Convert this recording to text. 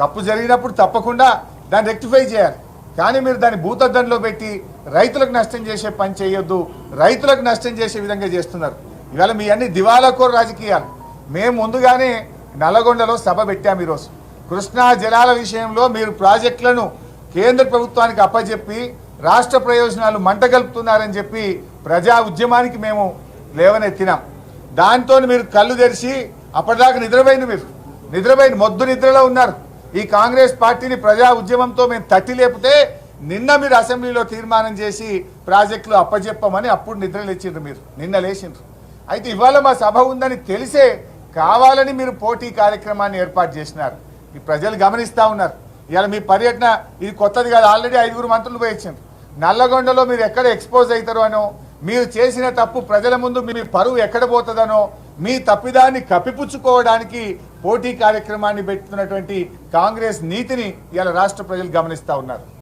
తప్పు జరిగినప్పుడు తప్పకుండా దాన్ని రెక్టిఫై చేయాలి. కానీ మీరు దాన్ని భూతద్దంలో పెట్టి రైతులకు నష్టం చేసే పని చేయొద్దు రైతులకు నష్టం చేసే విధంగా చేస్తున్నారు. ఇవాళ మీ అన్ని దివాలకోరు రాజకీయాలు. మేము ముందుగానే నల్లగొండలో సభ పెట్టాము ఈరోజు. కృష్ణా జలాల విషయంలో మీరు ప్రాజెక్టులను కేంద్ర ప్రభుత్వానికి అప్పజెప్పి రాష్ట్ర ప్రయోజనాలు మంటగలుపుతున్నారని చెప్పి ప్రజా ఉద్యమానికి మేము లేవనెత్తినాం. దాంతో మీరు కళ్ళు తెరిచి అప్పటిదాకా నిద్రపోయింది మీరు. నిద్రపోయింది మొద్దు నిద్రలో ఉన్నారు. ఈ కాంగ్రెస్ పార్టీని ప్రజా ఉద్యమంతో మేము తట్టి లేపితే నిన్న మీరు అసెంబ్లీలో తీర్మానం చేసి ప్రాజెక్టులు అప్పజెప్పమని అప్పుడు నిద్ర లేచిండ్రు మీరు. నిన్న లేచిండ్రు. అయితే ఇవాళ మా సభ ఉందని తెలిసే కావాలని మీరు పోటీ కార్యక్రమాన్ని ఏర్పాటు చేసినారు. ఈ ప్రజలు గమనిస్తూ ఉన్నారు. ఇవాళ మీ పర్యటన ఇది కొత్తది కాదు. ఆల్రెడీ ఐదుగురు మంత్రులు పోయించారు నల్లగొండలో మీరు ఎక్కడ ఎక్స్పోజ్ అవుతారో అనో మీరు చేసిన తప్పు ప్రజల ముందు మీ పరువు ఎక్కడ పోతుందనో మీ తప్పిదాన్ని కప్పిపుచ్చుకోవడానికి పోటీ కార్యక్రమాన్ని పెట్టుతున్నటువంటి కాంగ్రెస్ నీతిని ఇవాళ రాష్ట్ర ప్రజలు గమనిస్తూ ఉన్నారు.